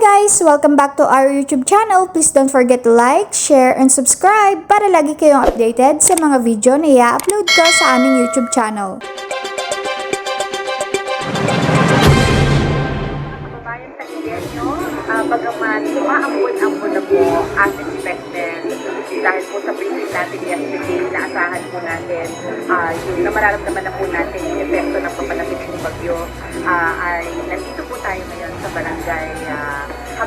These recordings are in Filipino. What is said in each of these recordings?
guys! Welcome back to our YouTube channel. Please don't forget to like, share, and subscribe para lagi kayong updated sa mga video na i-upload ko sa aming YouTube channel. kababayan sa Ilenyo, uh, bagaman umaambon-ambon na po as expected dahil po sa briefing natin yesterday, naasahan po natin uh, yung na mararamdaman na po natin yung epekto ng papalapit ng bagyo uh, ay nandito po tayo ngayon sa barangay uh,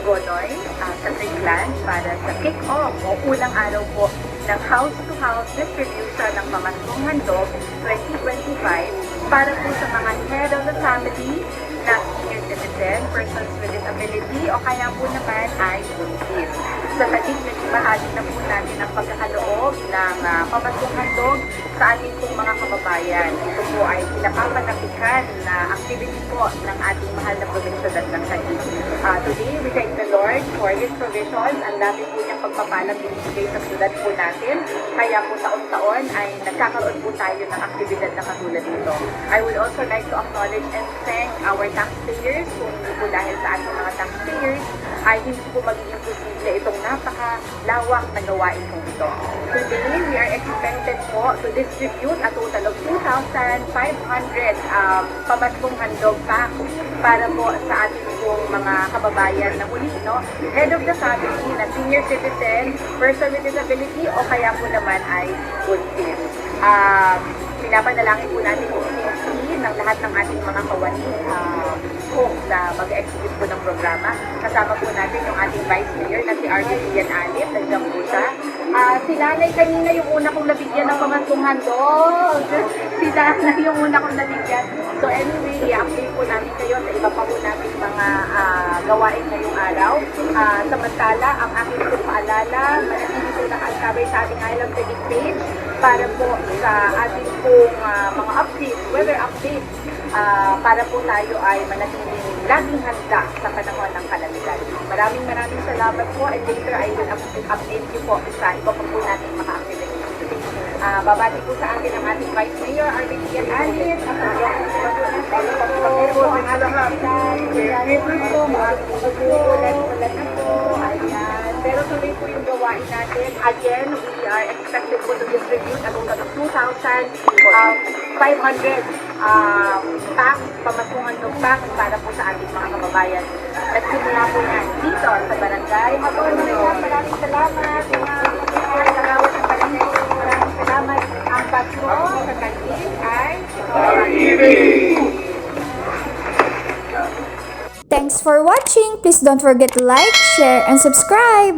Hagonoy uh, sa Trinidad para sa kick-off o unang araw po ng house-to-house distribution ng mga handog 2025 para po sa mga head of the family na senior citizen, persons with disability, o kaya po naman ay buntis. Sa talig, nagbahagi na po natin ang pagkakaloob ng uh, pamatong handog sa ating pong mga kababayan. Ito po ay pinapapanapikan na activity po ng ating mahal na probinsya ng Talig. Uh, today, we thank the Lord for His provisions. Ang dami po niyang pagpapalang binibigay sa syudad po natin. Kaya po taon-taon ay nagkakaroon po tayo ng aktibidad na katulad nito. I would also like to acknowledge and thank our taxpayers. Kung hindi po dahil sa ating mga taxpayers, ay hindi po magiging posible itong napakalawak na gawain po ito. Today, we are expected po to distribute a total of 2,500 um, pamaskong handog pack para po sa ating pong mga kababayan na muli, no? Head of the family na senior citizen, person with disability, o kaya po naman ay buntis. Um, pinapanalangin po natin safety ng lahat ng ating mga kawani uh, natin yung ating Vice Mayor na si Arvin Ian Alip, nandiyan po siya. Ah, si Nanay kanina yung una kong nabigyan ng pamantong handog. si Nanay yung una kong nabigyan. So anyway, i-update po namin kayo sa iba pa po nating mga ah, gawain ngayong araw. Ah, samantala, ang aking pong paalala, manatili po nakasabay sa ating Island Credit page para po sa ating pong ah, mga updates, weather updates, ah, para po tayo ay manatiling laging handa sa panahon ng kalamidad. Maraming maraming salamat po and later I will up- update you po sa iba pa po nating mga activities. Ah, babati po sa atin ang ating Vice Mayor, Arvin Ian Alit, at ang iba po natin po ang ating kapitan, po, mga ulan, ulan na po, ayan. Pero tuloy po yung gawain natin. Again, we are expected po to distribute a total of 2,500 um, packs, pamatungan ng packs para po sa ating mga kababayan. Nagsimula po yan dito sa barangay. Habang maraming salamat. Mga kagawad ng barangay, maraming salamat. Ang patro sa kantin Thanks for watching! Please don't forget to like, share, and subscribe!